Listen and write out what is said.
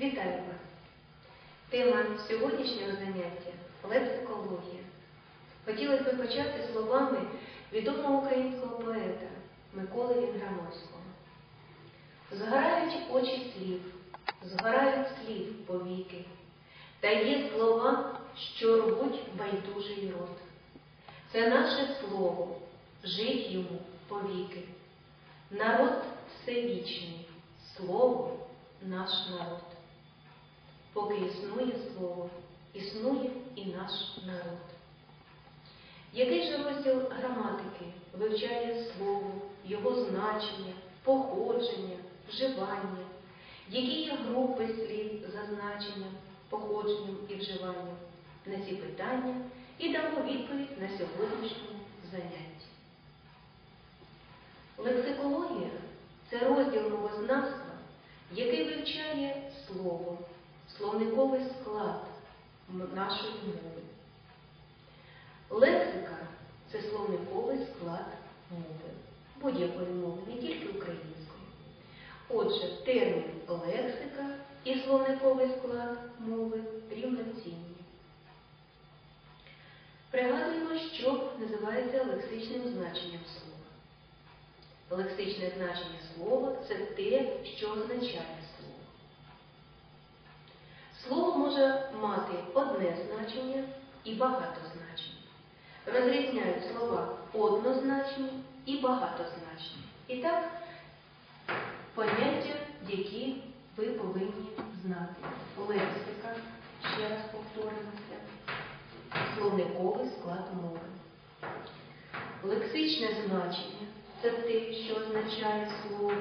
Вітаю вас! Тема сьогоднішнього заняття лексикологія. Хотілося б почати словами відомого українського поета Миколи Вінграновського. Згорають очі слів, згорають слів повіки, та є слова, що рвуть байдужий рот. Це наше слово, жить йому повіки. Народ всевічний, слово наш народ. Поки існує слово, існує і наш народ. Який же розділ граматики вивчає слово, його значення, походження, вживання, які є групи слів за значенням, походженням і вживанням? На ці питання і дамо відповідь на сьогоднішньому занятті. Лексикологія це розділ мовознавства, який вивчає словниковий склад нашої мови. Лексика це словниковий склад мови, будь-якої мови, не тільки української. Отже, термін лексика і словниковий склад мови рівноцінні. Пригадуємо, що називається лексичним значенням слова. Лексичне значення слова це те, що означає слово. Слово може мати одне значення і багато значень. Розрізняють слова однозначні і багатозначні. І так, поняття, які ви повинні знати. Лексика, ще раз повторюємося, словниковий склад мови. Лексичне значення це те, що означає слово.